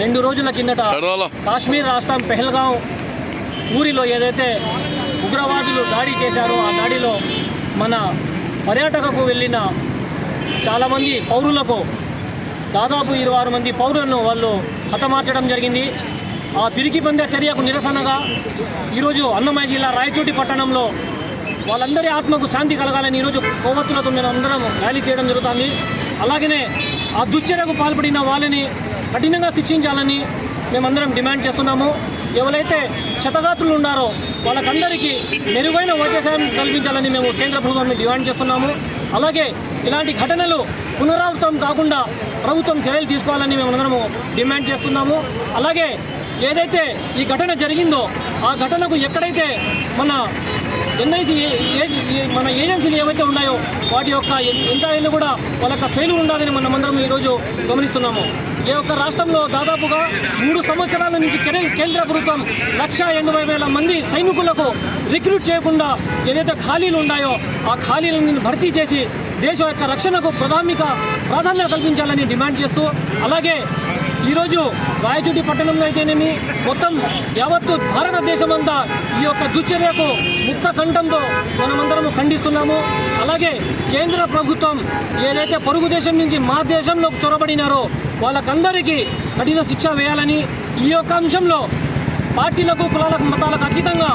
రెండు రోజుల కిందట కాశ్మీర్ రాష్ట్రం పెహల్గాం ఊరిలో ఏదైతే ఉగ్రవాదులు దాడి చేశారో ఆ దాడిలో మన పర్యాటకకు వెళ్ళిన చాలామంది పౌరులకు దాదాపు ఇరవై ఆరు మంది పౌరులను వాళ్ళు హతమార్చడం జరిగింది. ఆ పిరికి పొందే చర్యకు నిరసనగా ఈరోజు అన్నమయ్య జిల్లా రాయచోటి పట్టణంలో వాళ్ళందరి ఆత్మకు శాంతి కలగాలని ఈరోజు కొవ్వొత్తులతో మేము అందరం ర్యాలీ తీయడం జరుగుతుంది. అలాగనే ఆ దుశ్చర్యకు పాల్పడిన వాళ్ళని కఠినంగా శిక్షించాలని మేమందరం డిమాండ్ చేస్తున్నాము. ఎవరైతే క్షతగాత్రులు ఉన్నారో వాళ్ళకందరికీ మెరుగైన వైద్యసాయం కల్పించాలని మేము కేంద్ర ప్రభుత్వాన్ని డిమాండ్ చేస్తున్నాము. అలాగే ఇలాంటి ఘటనలు పునరావృతం కాకుండా ప్రభుత్వం చర్యలు తీసుకోవాలని మేము అందరము డిమాండ్ చేస్తున్నాము. అలాగే ఏదైతే ఈ ఘటన జరిగిందో ఆ ఘటనకు ఎక్కడైతే మన ఎన్ఐసి మన ఏజెన్సీలు ఏవైతే ఉన్నాయో వాటి యొక్క ఎంత అయినా కూడా వాళ్ళ యొక్క ఫెయిల్ ఉండాలని మనమందరం ఈరోజు గమనిస్తున్నాము. ఈ యొక్క రాష్ట్రంలో దాదాపుగా మూడు సంవత్సరాల నుంచి కేంద్ర ప్రభుత్వం లక్ష ఎనభై వేల మంది సైనికులకు రిక్రూట్ చేయకుండా ఏదైతే ఖాళీలు ఉన్నాయో ఆ ఖాళీలను భర్తీ చేసి దేశం యొక్క రక్షణకు ప్రాథమిక ప్రాధాన్యత కల్పించాలని డిమాండ్ చేస్తూ అలాగే ఈరోజు రాయచోటి పట్టణంలో అయితేనేమి మొత్తం యావత్తు భారతదేశమంతా ఈ యొక్క దుశ్చర్యకు ముక్త కంఠంతో మనమందరము ఖండిస్తున్నాము. అలాగే కేంద్ర ప్రభుత్వం ఏదైతే పొరుగు దేశం నుంచి మా దేశంలోకి చొరబడినారో వాళ్ళకందరికీ కఠిన శిక్ష వేయాలని ఈ యొక్క అంశంలో పార్టీలకు కులాలకు మతాలకు అతీతంగా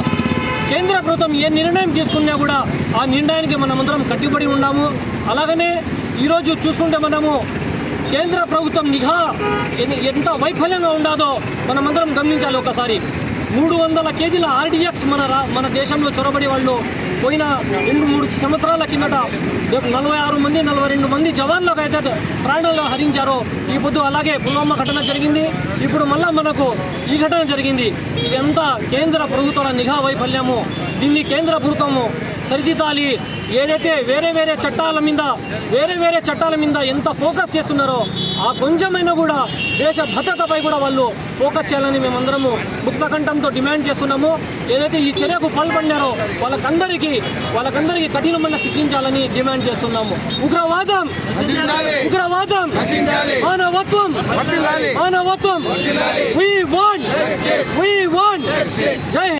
కేంద్ర ప్రభుత్వం ఏ నిర్ణయం తీసుకున్నా కూడా ఆ నిర్ణయానికి మనమందరం కట్టుబడి ఉన్నాము. అలాగనే ఈరోజు చూసుకుంటే మనము కేంద్ర ప్రభుత్వం నిఘా ఎంత వైఫల్యంగా ఉండాదో మనమందరం గమనించాలి ఒకసారి. మూడు వందల కేజీల ఆర్డీఎక్స్ మన మన దేశంలో చొరబడి వాళ్ళు పోయిన రెండు మూడు సంవత్సరాల కిందట నలభై ఆరు మంది నలభై రెండు మంది జవాన్లకు అయితే ప్రాణాలు హరించారో ఈ పొద్దు అలాగే పుల్వామా ఘటన జరిగింది. ఇప్పుడు మళ్ళా మనకు ఈ ఘటన జరిగింది. ఇదంతా కేంద్ర ప్రభుత్వాల నిఘా వైఫల్యము. దీన్ని కేంద్ర ప్రభుత్వము సరిదిద్దాలి. ఏదైతే వేరే వేరే చట్టాల మీద వేరే వేరే చట్టాల మీద ఎంత ఫోకస్ చేస్తున్నారో ఆ కొంచెమైనా కూడా దేశ భద్రతపై కూడా వాళ్ళు ఫోకస్ చేయాలని మేమందరము ముక్తకంఠంతో డిమాండ్ చేస్తున్నాము. ఏదైతే ఈ చర్యకు పాల్పడినారో వాళ్ళకందరికీ వాళ్ళకందరికీ కఠినమైన శిక్షించాలని డిమాండ్ చేస్తున్నాము. ఉగ్రవాదం ఉగ్రవాదం మానవత్వం మానవత్వం. we want we want. జై హింద్.